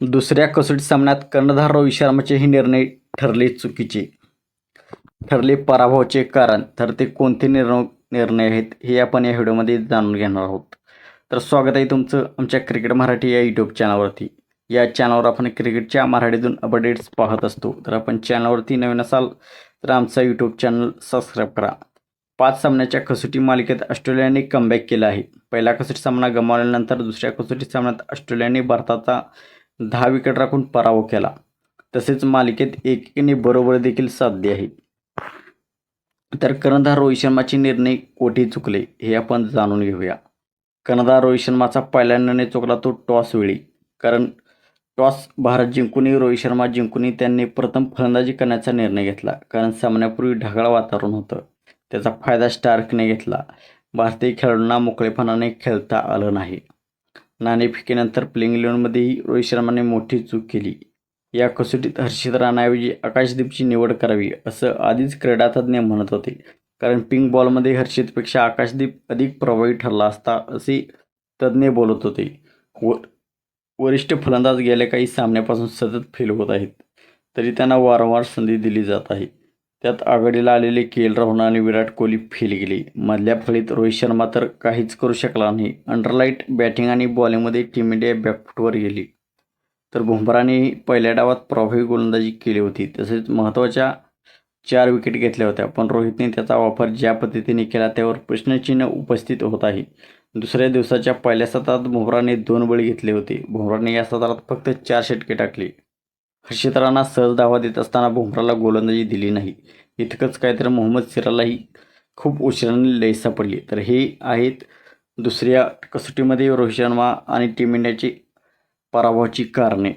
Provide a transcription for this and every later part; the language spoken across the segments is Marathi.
दुसऱ्या कसोटी सामन्यात कर्णधार रोहित शर्माचेही निर्णय ठरले चुकीचे. ठरले पराभवाचे कारण. तर ते कोणते निर्णय निर्णय आहेत हे आपण या व्हिडिओमध्ये जाणून घेणार आहोत. तर स्वागत आहे तुमचं आमच्या क्रिकेट मराठी या यूट्यूब चॅनलवरती या चॅनलवर आपण क्रिकेटच्या मराठीतून अपडेट्स पाहत असतो. तर आपण चॅनलवरती नवीन असाल तर आमचा यूट्यूब चॅनल सबस्क्राईब करा. पाच सामन्याच्या कसोटी मालिकेत ऑस्ट्रेलियाने कमबॅक केला आहे. पहिला कसोटी सामना गमावल्यानंतर दुसऱ्या कसोटी सामन्यात ऑस्ट्रेलियाने भारताचा दहा विकेट राखून पराभव केला. तसेच मालिकेत एकीने बरोबर देखील साधली आहे. तर कर्णधार रोहित शर्माचे निर्णय कोठे चुकले हे आपण जाणून घेऊया. कर्णधार रोहित शर्माचा पहिला निर्णय चुकला तो टॉस वेळी कारण टॉस भारत जिंकूनही रोहित शर्मा जिंकूनही त्यांनी प्रथम फलंदाजी करण्याचा निर्णय घेतला कारण सामन्यापूर्वी ढगाळ वातावरण होतं. त्याचा फायदा स्टार्कने घेतला. भारतीय खेळाडूंना मोकळेपणाने खेळता आलं नाही. नाणेफेकीनंतर प्लेइंग इलेव्हनमध्येही रोहित शर्माने मोठी चूक केली. या कसोटीत हर्षित राणाऐवजी आकाशदीपची निवड करावी असं आधीच क्रीडातज्ज्ञ म्हणत होते. कारण पिंक बॉलमध्ये हर्षितपेक्षा आकाशदीप अधिक प्रभावी ठरला असता असे तज्ज्ञ बोलत होते. व वरिष्ठ फलंदाज गेल्या काही सामन्यापासून सतत फेल होत आहेत तरी त्यांना वारंवार संधी दिली जात आहे. त्यात आघाडीला आलेले के एल राहुल आणि विराट कोहली फेल गेले. मधल्या फळीत रोहित शर्मा तर काहीच करू शकला नाही. अंडरलाईट बॅटिंग आणि बॉलिंगमध्ये टीम इंडिया बॅकफुटवर गेली. तर बुमराने पहिल्या डावात प्रभावी गोलंदाजी केली होती. तसेच महत्त्वाच्या चार विकेट घेतल्या होत्या. पण रोहितने त्याचा वापर ज्या पद्धतीने केला त्यावर प्रश्नचिन्ह उपस्थित होत आहे. दुसऱ्या दिवसाच्या पहिल्या सत्रात बुमराने दोन बळी घेतले होते. बुमराने या सत्रात फक्त चार षटके टाकली. हर्षित राणा सहज धावा देत असताना बुमराला गोलंदाजी दिली नाही. इतकंच काय तर मोहम्मद सिरालाही खूप उशिराने लय सापडली. तर हे आहेत दुसऱ्या कसोटीमध्ये रोहित शर्मा आणि टीम इंडियाची पराभवाची कारणे.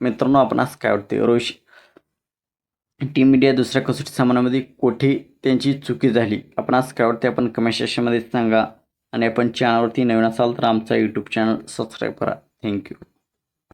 मित्रांनो आपणास काय वाटते रोहित टीम इंडिया दुसऱ्या कसोटी सामन्यामध्ये कोठे त्यांची चुकी झाली? आपणास काय वाटते आपण कमेंट सेक्शनमध्ये सांगा. आणि आपण चॅनलवरती नवीन असाल तर आमचा यूट्यूब चॅनल सबस्क्राईब करा. Thank you